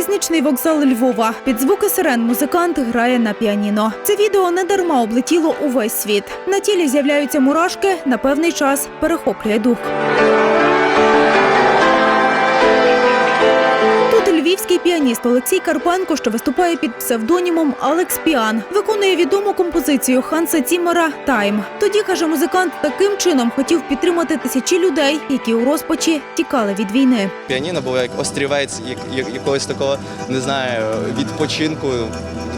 Залізничний вокзал Львова. Під звуки сирен музикант грає на піаніно. Це відео не дарма облетіло увесь світ. На тілі з'являються мурашки, на певний час перехоплює дух. Львівський піаніст Олексій Карпенко, що виступає під псевдонімом Алекс Піан, виконує відому композицію Ханса Цімера Тайм. Тоді каже музикант, таким чином хотів підтримати тисячі людей, які у розпачі тікали від війни. Піаніно було як острівець як- якогось такого, не знаю, відпочинку,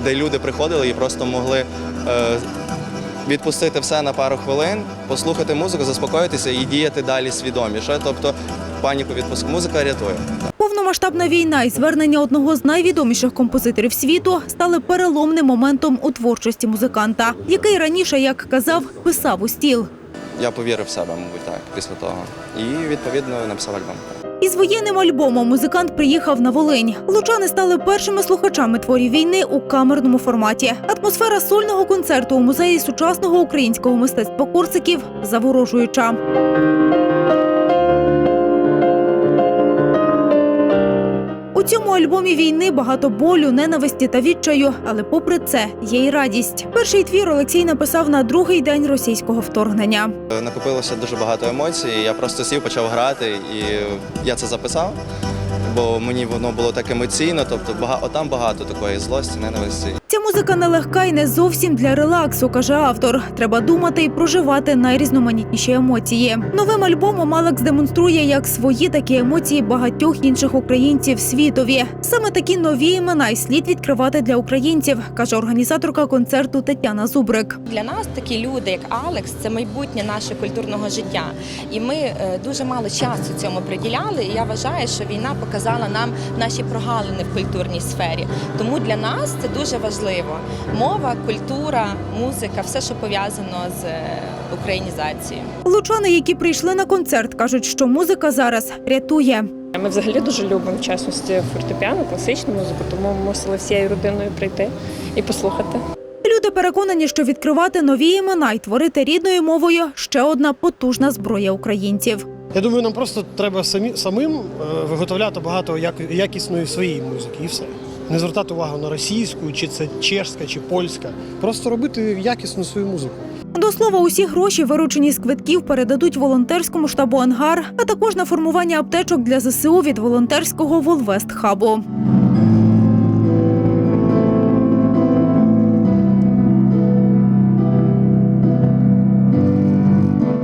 де люди приходили і просто могли е, відпустити все на пару хвилин, послухати музику, заспокоїтися і діяти далі свідоміше. Тобто паніку відпуск музика рятує. Повномасштабна війна і звернення одного з найвідоміших композиторів світу стали переломним моментом у творчості музиканта, який раніше, як казав, писав у стіл. Я повірив в себе, мабуть, так, після того. І відповідно написав альбом. Із воєнним альбомом музикант приїхав на Волинь. Лучани стали першими слухачами творів війни у камерному форматі. Атмосфера сольного концерту у музеї сучасного українського мистецтва Корсиків заворожуюча. У цьому альбомі війни багато болю, ненависті та відчаю, але попри це є й радість. Перший твір Олексій написав на другий день російського вторгнення. Накопилося дуже багато емоцій. Я просто сів, почав грати, і я це записав, бо мені воно було так емоційно. Тобто, багато там багато такої злості, ненависті. Музика нелегка і не зовсім для релаксу, каже автор. Треба думати і проживати найрізноманітніші емоції. Новим альбомом Алекс демонструє як свої такі емоції багатьох інших українців світові. Саме такі нові імена й слід відкривати для українців, каже організаторка концерту Тетяна Зубрик. Для нас такі люди, як Алекс, це майбутнє нашого культурного життя. І ми е, дуже мало часу цьому приділяли. І я вважаю, що війна показала нам наші прогалини в культурній сфері. Тому для нас це дуже важливо. Мова, культура, музика, все, що пов'язано з е, українізацією. Лучани, які прийшли на концерт, кажуть, що музика зараз рятує. Ми взагалі дуже любимо в частності фортепіано, класичну музику, тому ми мусили всією родиною прийти і послухати. Люди переконані, що відкривати нові імена й творити рідною мовою ще одна потужна зброя українців. Я думаю, нам просто треба самі самим е, виготовляти багато як, якісної своєї музики, і все. Не звертати увагу на російську, чи це чешська, чи польська. Просто робити якісну свою музику. До слова, усі гроші, виручені з квитків, передадуть волонтерському штабу Ангар, а також на формування аптечок для ЗСУ від волонтерського Волвест Хабу.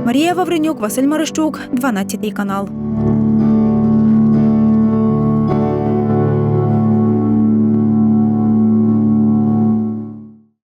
Марія Вавренюк, Василь Марищук, 12 канал.